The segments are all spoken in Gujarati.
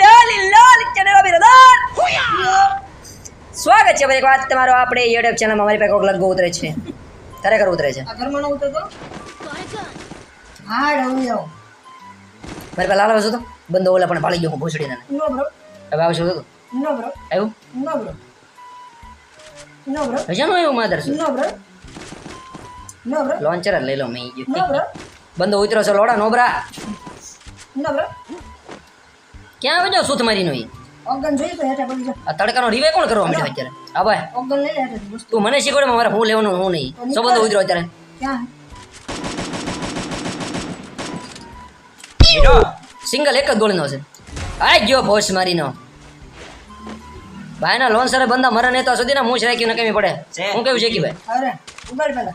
લાલી લાલ ચેનલ બિરદાર સ્વાગત છે ભાઈ વાત તમારો આપણે યુટ્યુબ ચેનલમાં મારી પાસે કોક લગો ઉતરે છે. ખરેખર ઉતરે છે. ઘરમાં હા ડવું મારી પાસે લાલ આવશે તો? બંધો ઓલા પણ પાળી ગયો હું ભૂસડીને. નો બ્રો હવે આવશે તો નો બ્રો આવ્યું? નો બ્રો નો બ્રો હજાનું આવ્યું માધર no bro no bro launcher લઈ લો મેં બંધો ઉતરો છે લોડા નોબરા. નો બ્રો ક્યાં આવે જાવ સુથ મારીનો ઈ? ઓગન જોઈએ તો હેઠે પડી આ તડકાનો રિવે કોણ કરવા માંડ્યો અત્યારે? હા ભાઈ. ઓગન લઈ હેઠે તું મને શીખવડે મારે હું લેવાનું હું નહીં. સંબંધો ઉતરો અત્યારે. ક્યાં? સિંગલ એક જ ગોળીનો છે. આ ગયો ભોસ મારીનો. ભાઈના લોન સરે બંદા મરે નહીં તો સુધી ના મૂછ રાખ્યું નકમી પડે. હું કેવું છે કે ભાઈ? અરે ઉગાડ પેલા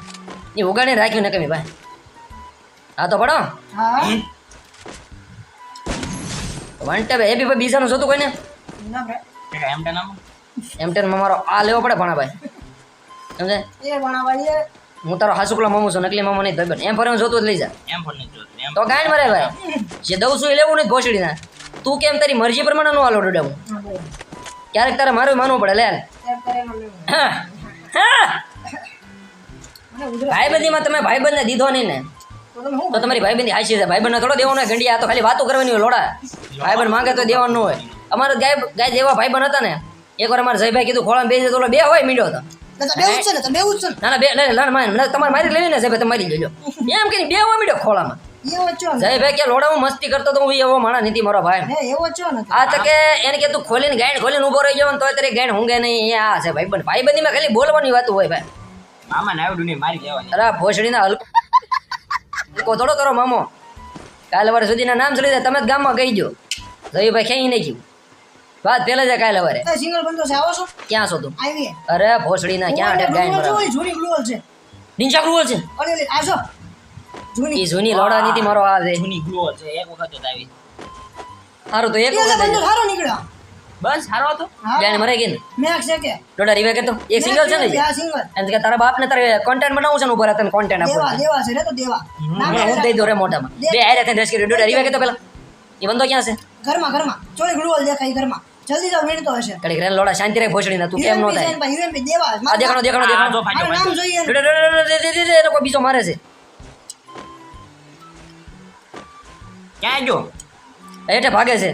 એ ઉગાડીને રાખ્યું નકમી ભાઈ. હા તો પડો. હા? વન ટેપ એ બી ભાઈ બીજાનું જોતું કોઈને? એમ ટેનમાં મારો આ લેવો પડે ભણા ભાઈ સમજે? એ હું તારો હાસુકલા મામું છું નકલી મામો નહીં ભાઈ એમ ફરે હું જોતું જ લઈ જા. તો કાંઈ મરે ભાઈ. જે દઉં છું એ લેવું નહીં ભોસડી ના તું કેમ તારી મરજી પ્રમાણે નો હાલો ડોડે હું ક્યારેક તારે મારું માનવું પડે લે. ભાઈબંધીમાં તમે ભાઈબંધને દીધો નહીં ને. તો તમે શું તો તમારી ભાઈબંધી હાચી છે. ભાઈબંધને થોડો દેવાનો ને ગંડી આ તો ખાલી વાતો કરવાની લોડા. ભાઈબંધ માંગે તો દેવાનું હોય. અમારે ગાય ગાય જેવા ભાઈબંધ હતા ને એકવાર અમારે જયભાઈ કીધું ખોળામાં બેસી તો બે હોય મીડ્યો હતો તો બેવું જ છે ને તો બેવું જ છે ના. ના બે ના ના મારી ના, તમારે મારી લેવી ને જયભાઈ તમે મારી લેજો. એમ કે બે હોય મીડો ખોળામાં. જ ને. જયભાઈ કે લોડા હું મસ્તી કરતો તો હું એવો માણસ નથી મારો ભાઈ. હે જ આ તો કે એને કે તું ખોલીને ગાયણ ખોલીને ઊભો રહી જાવ ને તોય તારી ગાયણ હુંગે નહીં. આ છે ભાઈ ભાઈબંધીમાં ખાલી બોલવાની વાત હોય ભાઈ. મામા નાવડું ને મારી દેવાની અરે ભોસડીના હલકો હલકો થોડો કરો મામો. કાલે વાર સુધીના નામ જાય તમે જ ગામમાં કહી દો જયુભાઈ ક્યાંય નહીં ગયું. વાત પેલા જાય કાલે વારે. સિંગલ બંધો છે આવો છો? ક્યાં છો તું? આવી અરે ભોસડીના ક્યાં અટેક ગાય બરાબર. જૂની ગ્લુઅલ છે. નિંજા ક્રુઅલ છે? અરે અરે આ જો જૂની. ઈ જૂની લોડા નીતિ મારો આવે જૂની ગ્લો છે એક વખત જ આવી. સારું તો એક વખત બંધો સારો નીકળ્યો. બસ સારો હતો. હા. મરે ગઈ ને? મેક્સ છે કે. દોડા રીવે કેતો એક સિંગલ છે ને આ સિંગલ. એમ કે તારા બાપને તારે કોન્ટેન્ટ બનાવું છે ને ઉપર તને કોન્ટેન્ટ દેવા આપવું દેવા છે રે તો દેવા. નામ હું દઈ દો રે મોટામાં બે હારે તને રેસ્ક્યુ ડોડા રીવે કેતો પેલા. એ બંધો ક્યાં છે? ઘરમાં ઘરમાં ચોરી ગ્લુઅલ દેખાય ઘરમાં જલ્દી જાવ વીણતો હશે કડી રે લોડા શાંતિ રે ભોસડી ના તું કેમ નો થાય ભાઈ થાય ભાઈ દેવા આ દેખાણો દેખાણો દેખાણો જો ફાટ્યો મારું નામ જોઈએ. દે, દે, દે, એનો લોકો બીજો મારે છે ક્યાં જો એટે ભાગે છે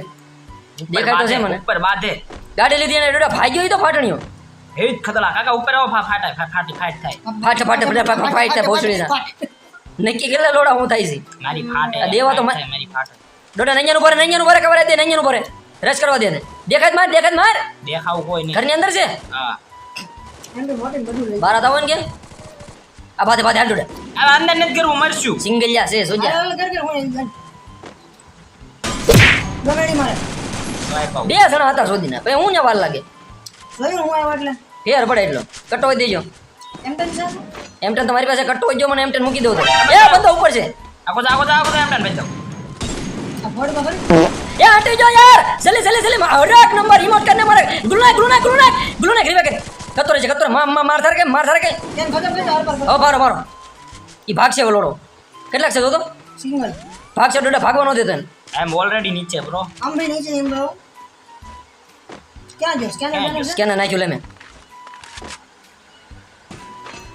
દેખાય તો છે મને ઉપર બાંધે ગાડી લીધી અને ડોડા ભાગ્યો તો ફાટણીઓ હે ખતલા કાકા ઉપર આવો ફા- ફાટાય ફાટી ફાટ થાય ફાટે ફાટે ફાટે ફાટે ફાટે ભોસડી ના નક્કી કેટલા લોડા હું થાય છે મારી ફાટે દેવા તો થાય, મારી ફાટે ડોડા નૈયાનું ભરે નૈયાનું ભરે ખબર દે નૈયાનું ભરે. રસ કરવા દે ને દેખાય માર દેખાય જ માર. દેખાવ કોઈ નહીં. ઘરની અંદર છે? હા. બાર આવો ને કે? આ બાધે બાધે હાલ ડોડા. આ અંદર નથી કરવું મરશું. સિંગલિયા છે સોજા. ગમેડી મારે. બે જણા હતા સોદીના પછી હું ને વાર લાગે હું આવ્યો એટલે? ફેર પડે એટલો. કટો દેજો. એમ તો છે? એમ ટેન તમારી પાસે કટો જો મને એમ ટેન મૂકી દઉં તો. એ બંધો ઉપર છે. આખો આખો આખો એમ ના બેસો. આ ફોડમાં ખરી એ હટી જો યાર જલ્દી જલ્દી જલ્દી અરે એક નંબર રિમોટ કરને મારે ગ્લુના ગ્લુના ગ્લુના ગ્લુના ગ્રીવે કે કતરો છે કતરો માર માર માર થાર કે માર થાર કે કેમ ખતમ કરી દો, હાલ પર હવે મારો મારો ઈ ભાગ છે લોડો કેટલાક છે તો તો સિંગલ। ભાગ છે ડોડા ભાગવા ન દેતો એને I am already નીચે bro. આમ ભાઈ નીચે એમ રહો ક્યાં ગયો સ્કેનર ક્યાં બેનર છે? સ્કેનર નાખ્યું લે મેં?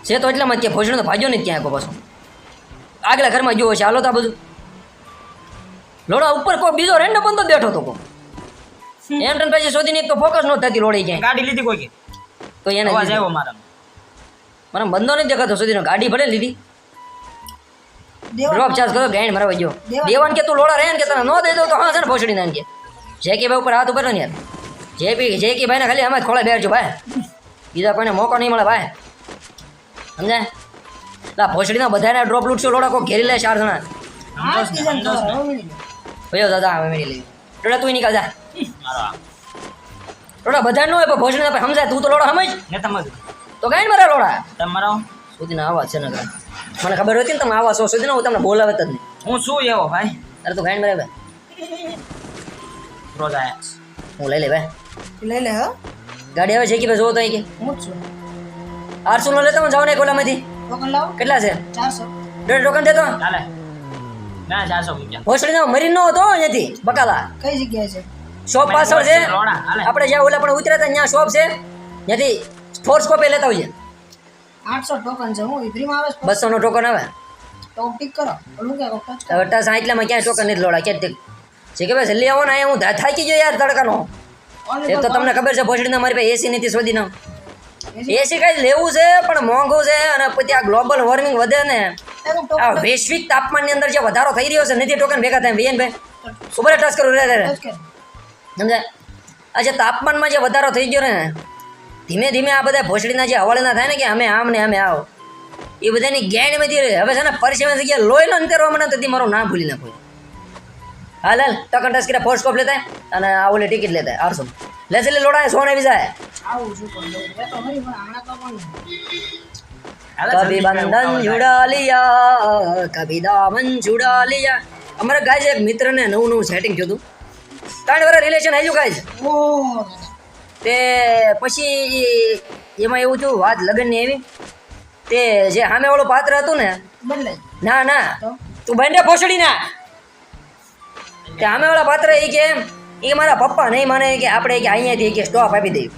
છે તો એટલામાં જ કે ભોજનો તો ભાગ્યો નહીં ત્યાં કો પાછો. આગલા ઘરમાં જોવો છે. હાલો તો આ બધું. લોડા ઉપર કોઈ બીજો રેન્ડમ બંદો બેઠો તો કો એમ ટન પછી શોધીને એક તો ફોકસ ન થતી લોડી ક્યાંય. ગાડી લીધી કોઈ તો એને અવાજ આવ્યો મારા મને બંધો નથી દેખાતો સુધીનો ગાડી ભલે લીધી. ડ્રોપ ચાર્જ કરો ગાઈન મરાવા ગયો. દેવાન કે તું લોડા રહે ને કે તને ન દે દો તો હા છે ને ભોસડી નાન કે જે કે ભાઈ ઉપર હાથ ઉપર ને યાર. જે પી જે કે ભાઈ ને ખાલી અમે ખોળા ખોળે બેઠજો ભાઈ. બીજા કોઈને મોકો નહીં મળે ભાઈ. સમજાય? લા ભોસડીના બધાને ડ્રોપ લૂટશો લોડા કોઈ ઘેરી લે ચાર જણા. ને ને? તમારે. ભયો દાદા આવે મેળી લઈ ટોડા તું નીકળ જા. ટોડા લોડા બધા નો પણ ભોસડીના ભાઈ સમજાય. તું તો લોડા સમજ. ને સમજ. તો ગાઈન મારા લોડા તમે મારો સુધીના આવા છે ને મને ખબર હતી ને તમે આવા છો સુધીના હું તમને બોલાવે જ નહીં. હું શું એવો ભાઈ? અરે તું ગાઈન મારે ભાઈ. રોજ આયા હું લઈ લે ભાઈ. લઈ લે હા. ગાડી આવે છે કે જોવો તો અહીં કે. હું છું. આઠસો નો લેતા હું જાઉં ને કોલામાંથી કેટલા છે? ચારસો. ટોકન દેતો. ચાલે. ના ચારસો મૂક્યા. ભોસડીનો મરી ન હતો અહીંયાથી બકાલા. કઈ જગ્યાએ છે? શોપ પાછળ છે. આપણે જ્યાં ઓલા પણ ઉતર્યા હતા ત્યાં શોપ છે. ત્યાંથી કોપે લેતા હોઈએ. આઠસો ટોકન છે હું ફ્રીમાં આવે બસો નો ટોકન આવે. તો કરો. ઓલું ક્યાં ટચ હવે ટસ આટલામાં ક્યાંય ટોકન નથી લોડા ક્યાંય જે કે ભાઈ જલ્દી આવો ને અહીંયા હું ધા- થાકી ગયો યાર તડકાનો. એક તો તમને ખબર છે ભોસડીના મારી પાસે એસી નથી શોધીનો. એસી કઈ લેવું છે પણ મોંઘું છે અને પછી આ ગ્લોબલ વોર્મિંગ વધે ને. આ વૈશ્વિક તાપમાનની અંદર જે વધારો થઈ રહ્યો છે નથી ટોકન ભેગા થાય વિયન ભાઈ ઉપર ટચ કરું રે રે રે. સમજાય? આ જે તાપમાનમાં જે વધારો થઈ ગયો ને ધીમે ધીમે આ બધા ભોસડીના જે હવાળેના થાય ને કે અમે આમ ને અમે આવો. એ બધાની ગેંડમાંથી રહે. હવે છે ને પરસેવા થઈ ગયા લોહીનો અંતરવા મને તેથી મારું નામ ભૂલી નાખું. હાલ હાલ ટકન ટચ કર્યા ફોર્સ કોપ લેતા અને આ ઓલી ટિકિટ લેતા આરસો લે છે લોડા સોને બી કભી બંધન. લિયા કભી દામન લિયા અમારા ગાય એક મિત્રને નવું નવું સેટિંગ થયું હતું ત્રણ વર્ષ રિલેશન આવ્યું ગાય તે પછી એમાં એવું થયું વાત લગ્નની એવી તે જે સામે વાળું પાત્ર હતું ને ના ના તું? બંને પોસડી ના તે સામે વાળા પાત્ર એ કે એ મારા પપ્પા નહીં માને કે આપણે કે અહીંયાથી કે સ્ટોપ આપી દઈએ.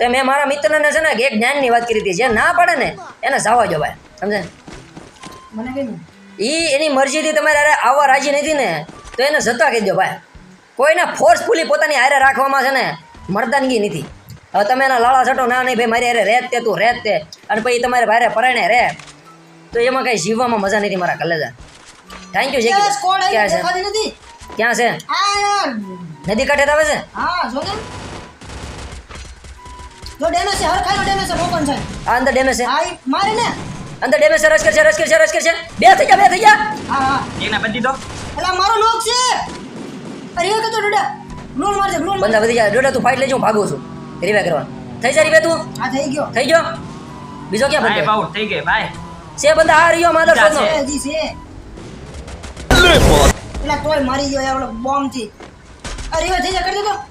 તો મેં મારા મિત્રને છે ને એક જ્ઞાનની વાત કરી હતી. જે ના પડે ને એને જવા ભાઈ. સમજે મને ઈ એની મરજીથી તમારે અરે આવવા રાજી નથી ને તો એને જતા કહી દો ભાઈ. કોઈને ફોર્સફુલી પોતાની હારે રાખવામાં છે ને મર્દાનગી નથી. હવે તમે એના લાળા છટો ના નહીં ભાઈ મારી હારે રહેત તે તું રહેત તે. અને પછી તમારે ભારે પરાયણે રહે તો એમાં કઈ જીવવામાં મજા નથી મારા કલેજા. થેન્ક યુ ક્યાં છે? ક્યાં છે? નદી કાંઠે આવે છે? હા ને જો ડેમેજ છે હર ખાઈ ડેમેજ છે ઓપન છે? આ અંદર ડેમેજ છે. હા મારે ને? અંદર ડેમેજ છે રશ કરશે રસ કરશે રસ કરશે બે થઈ ગયા બે થઈ ગયા. હા હા. એને બધી દો. એલા મારો નોક છે. અરે એ તો ડોડા ગ્લોલ મારજે મારજે. બંદા વધી ગયા. ડોડા તું ફાઇટ લેજો હું ભાગું છું. રીવે કરવા. થઈ જાય રીવે તું? આ થઈ ગયો. થઈ ગયો? બીજો ક્યાં ભાઈ આઉટ થઈ ગઈ ભાઈ છે બંદા આ રહ્યો માધર છે. એ જી છે. એલા તોય મારી ગયો યાર ઓલો બોમ્બથી અરે એ થઈ જા કરી દે જીવતો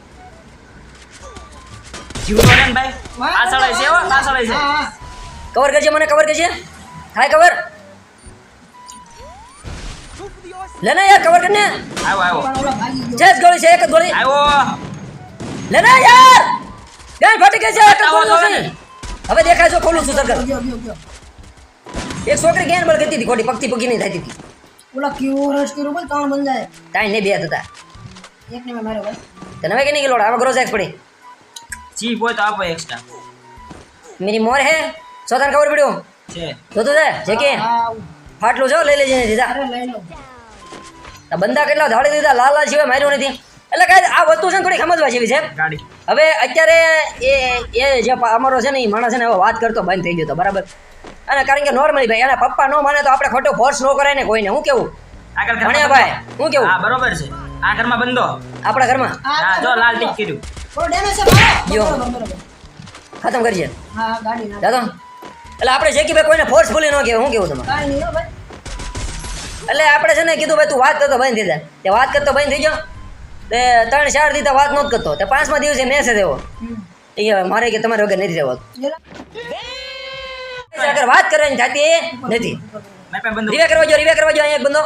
ને ભાઈ. છે હો છે. કવર કરજે મને કવર કરજે. હાય કવર લે ને યાર કવર કરને. આવો આવો. પણ ઓલો ભાગી ગયો. છે જ ગોળી છે એક જ ગોળી. આવો. લે ને યાર. ગાય ફાટી ગઈ છે એક ગોળી. હવે દેખાય છે ખોલું છું ગયો એક છોકરી ગેન બળ ગતી હતી ખોટી પગથી પગી નહીં થતી હતી. ઓલા કેવો રશ કર્યો બોલ ત્રણ બંધાય. કાઈ નહીં બે હતા. એક ને મેં માર્યો ભાઈ તને હવે કે નહીં કે લોડ? આમાં ગ્રોસ એક્સ પડી. ચીપ હોય તો આપો એક્સ્ટ્રા મેરી મોર હે? સોતાને ખબર પડ્યું છે. જોતું છે જે કે. ફાટલું છે હો, લઈ લેજે દીધા લઈ લો. આ બંદા કેટલા ધાડી દીધા લાલા લાલ સિવાય માર્યો નથી. એટલે કાંઈ આ વસ્તુ છે ને થોડી સમજવા જેવી છે ગાડી. હવે અત્યારે એ એ જે અમારો છે ને એ માણસ છે ને હવે વાત કરતો બંધ થઈ ગયો હતો બરાબર. અને કારણ કે નોર્મલી ભાઈ એના પપ્પા ન માને તો આપણે ખોટો ફોર્સ ન કરાય ને કોઈને હું કેવું? આગળ ભણ્યા ભાઈ હું કેવું? હા બરોબર છે. આ ઘરમાં બંધો. આપણા ઘરમાં? હા જો લાલ ટીક કર્યું. થોડો ડેમેજ છે મારો. યો. ખતમ કરજે હા હા, ગાડી ના દાદા એટલે આપણે છે કે ભાઈ કોઈને ફોર્સફુલી ન કે હું કેવું તમારે? કાઈ નહીં હો ભાઈ. એટલે આપણે છે ને કીધું ભાઈ તું વાત કરતો બંધ થઈ જાય. તે વાત કરતો બંધ થઈ ગયો. તે ત્રણ ચાર દીધા વાત નહોતો કરતો. તે પાંચમા દિવસે મેસેજ આવ્યો. એ મારે કે તમારે વગર નથી રહેવાનું. વાત કરવાની થતી નથી. મેં પણ બંધો. રીવે કરવા જો રિવે કરવા જો અહીંયા એક બંદો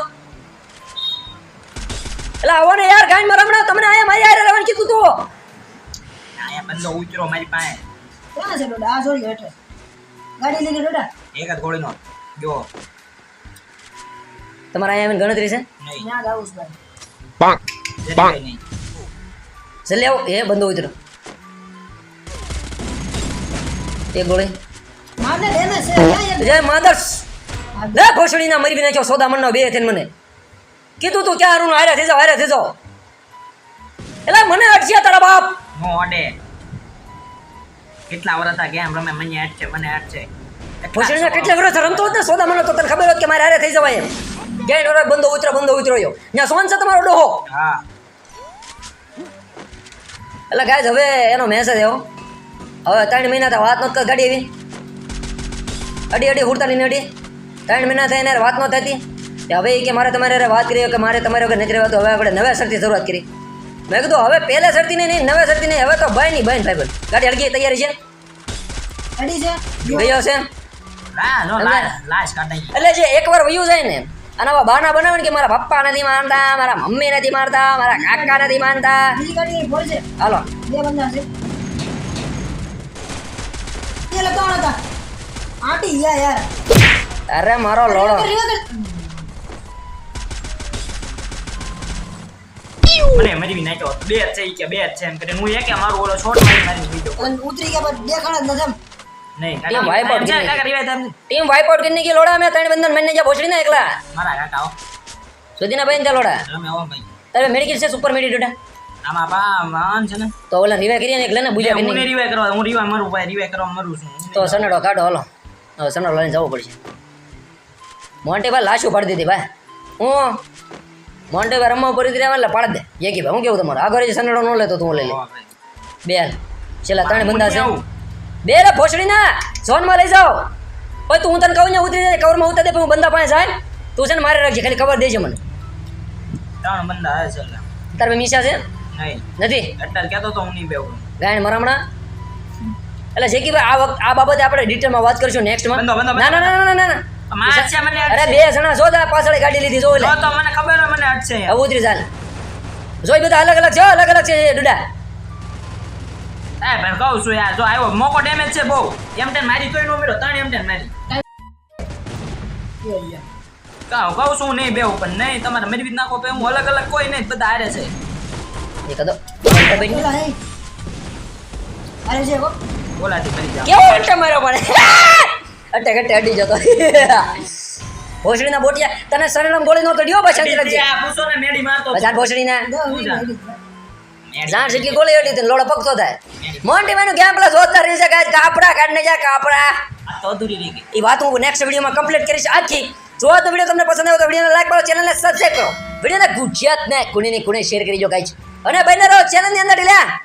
એટલે આવો ને યાર ગાંડ મારા તમને આયા મારી આરે રહેવાનું કીધું તો. આયા બંધો ઉતરો મારી પાસે. કોણ છે ડોડા? આ જોઈ હેઠે. ગાડી લઈને ડોડા? એક જ ગોળીનો. જો તમારા અહીંયા આવીને ગણતરી છે? નહીં. ના જ આવું છું કાંઈ નહીં. જલ્દી આવો. એ બંદો ઉતરો. એક ગોળી. મારને ડેમેજ છે. જય માદર્સ લે ભોસડીના મરી બી નાખ્યો સોદા મનનો બે થઈને મને. કીધું તું ત્યાં હારું હારે થઈ જાઓ હારે થઈ જાઓ એટલે મને અટસ્યા તારા બાપ. અડે. કેટલા વર્ષ હતા ગેમ રમે મને એડ મને એડ છે. કેટલા વર્ષ રમતો હતો ને સોદા મને તો તને ખબર હોત કે મારે હારે થઈ જવાય એમ. ગેડ વરસ બંધો ઉતરો બંધો ઉતરો યો ત્યાં સોન છે તમારો ડોહો. હા. એટલે ગાય હવે એનો મેસેજ આવ્યો. હવે ત્રણ મહિના તો વાત નહોતી ગાડી એવી. અડી અડી હુડતાની ને અડી. ત્રણ મહિના થઈને વાત ન થતી. કે હવે એ કે મારે તમારે વાત કરી કે મારે તમારે વગર નથી રહેવાતું હવે આપણે નવા સરથી શરૂઆત કરી. મેં કીધું હવે પહેલા સરથી નહીં નવા સરથી નહીં હવે તો ભાઈ નહીં ભાઈ ભાઈ ગાડી હળગી તૈયારી છે? રેડી છે. ગયો છે? એટલે જે એકવાર વયું જાય ને અને આવા બહાના બનાવે ને કે મારા પપ્પા નથી માનતા મારા મમ્મી નથી મારતા મારા કાકા નથી માનતા. હાલો. બે બંદા છે. એ લતો હતા. આટી યા યાર. અરે મારો લોડો મને મરી નાખ્યો હતો. બે છે કે બે છે એમ કરીને. હું એક કે ઓલો શોટ મારી મારી બીજો અને ઉતરી ગયા દેખાણ જ નથી. નહીં એ ભાઈ કાકા પણ એમ છે, ગીરી. કાકા revive થાય એમ. ટીમ વાઇપ આઉટ કરીને કે લોડા મેં ત્રણ બંધન મને જ્યાં ભોસડી ના એકલા. મારા કાકા આવો. સુધીના ભાઈ ત્યાં લોડા. તમે આવો ભાઈ. તારે મેડિકલ છે સુપર મેડી ડોટા આમાં બા માન છે ને. તો ઓલા રિવાય કરીને ને એટલે ને બુજા હું કરીને રિવાય કરવા હું રિવાય મારું ભાઈ રિવાય કરવા મરું છું. તો સનડો કાઢો હાલો. સનેડો લઈને જવું પડશે. મોન્ટે ભાઈ લાશું પાડી દીધી ભાઈ. હું મોન્ટે ભાઈ રમવા પડી રહ્યા એટલે પાડી દે. યકી ભાઈ હું કેવું તમારું? આગળ જે સનડો ન લેતો તું લઈ લે બે છેલ્લા ત્રણ બંદા છે. બે રે ભોસડી ના ઝોનમાં લઈ જાઓ. ઓય તું હું તને કહું ને ઉતરી જાય કવરમાં ઉતરી દે પણ હું બંદા પાસે જાય. તું છે ને મારે રાખજે ખાલી ખબર દેજે મને. ત્રણ બંદા આવે છે. તાર મીસા છે? નહીં. નથી? અત્યારે કહેતો તો હું નહીં બેવું ગાયણ મરામણા? એટલે જેકી ભાઈ આ વખત આ બાબતે આપણે ડિટેલમાં વાત કરીશું નેક્સ્ટમાં ના ના ના ના ના ના. માર છે મને અરે બે જણા સોદા પાછળ ગાડી લીધી જો જો તો મને ખબર હોય મને અટશે હવે ઉતરી ચાલ જોઈ બધા અલગ અલગ છે અલગ અલગ છે ડુડા. કહું છું યાર જો આવ્યો મોકો ડેમેજ છે બહુ. એમ ટેન મારી તોય નો મેળો ત્રણ એમ ટેન મારી. યો, યો. કહું કહું છું નહીં બેવું પણ નહીં તમારે મરી બી નાખો હું અલગ અલગ કોઈ નહીં બધા હારે છે. એ કદો અરે બોલાથી મરી જાવ કેવો ઉલટા માર્યો પણ અટે અડી જતો. ભોસડીના બોટિયા તને સરળમ ગોળી નો કઢ્યો બસ પૂછો ને મેડી મારતો બસ આ ભોસડીના. જાણ સીટકી ગોળી અડી તને લોડો પકતો થાય. મોન્ટી મેનું કેમ પ્લસ રહી છે કાંઈ કાપડા કાઢને જા કાપડા. આ તો અધૂરી રહી ગઈ. એ વાત હું નેક્સ્ટ વિડીયોમાં કમ્પ્લીટ કરીશ. આજથી જો તો વીડિયો તમને પસંદ આવ્યો તો વિડીયોને લાઈક કરો ચેનલને સબસ્ક્રાઈબ કરો. વિડીયોને ગુજરાતને શેર કરી જો ગાઈસ અને બને રહો ચેનલની અંદર ઢીલા